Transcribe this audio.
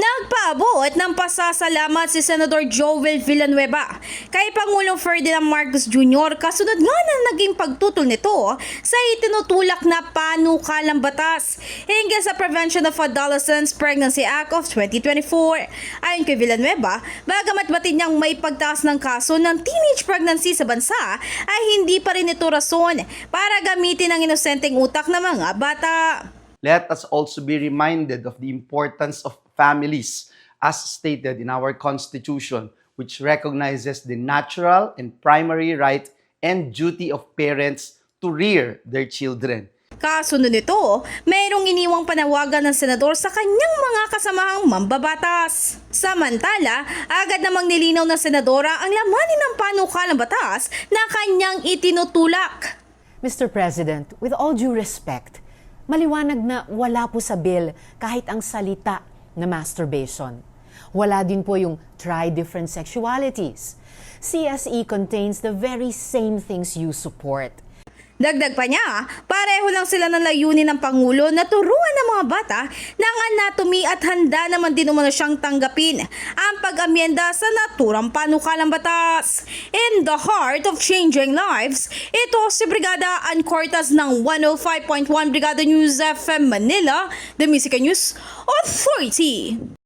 Nagpaabot ng pasasalamat si Senador Joel Villanueva kay Pangulong Ferdinand Marcos Jr. kasunod nga na naging pagtutol nito sa itinutulak na panukalang batas hinggil sa Prevention of Adolescents Pregnancy Act of 2024. Ayon kay Villanueva, bagamat batid niyang may pagtaas ng kaso ng teenage pregnancy sa bansa, ay hindi pa rin ito rason para gamitin ang inosenteng utak ng mga bata. let us also be reminded of the importance of families, as stated in our Constitution, which recognizes the natural and primary right and duty of parents to rear their children. Kasunod nito, mayroong iniwang panawagan ng senador sa kanyang mga kasamahang mambabatas. Samantala, agad namang nilinaw ng senadora ang lamanin ng panukalang batas na kanyang itinutulak. Mr. President, with all due respect, maliwanag na wala po sa bill kahit ang salita na masturbation. Wala din po yung try different sexualities. CSE contains the very same things you support. Dagdag pa niya, pareho lang sila ng layunin ng Pangulo na turuan ng mga bata ng anatomy at handa naman din umano siyang tanggapin ang pag-amyenda sa naturang panukalang batas. In the heart of changing lives, ito si Brigada Ancortas ng 105.1 Brigada News FM Manila, The Music News Authority.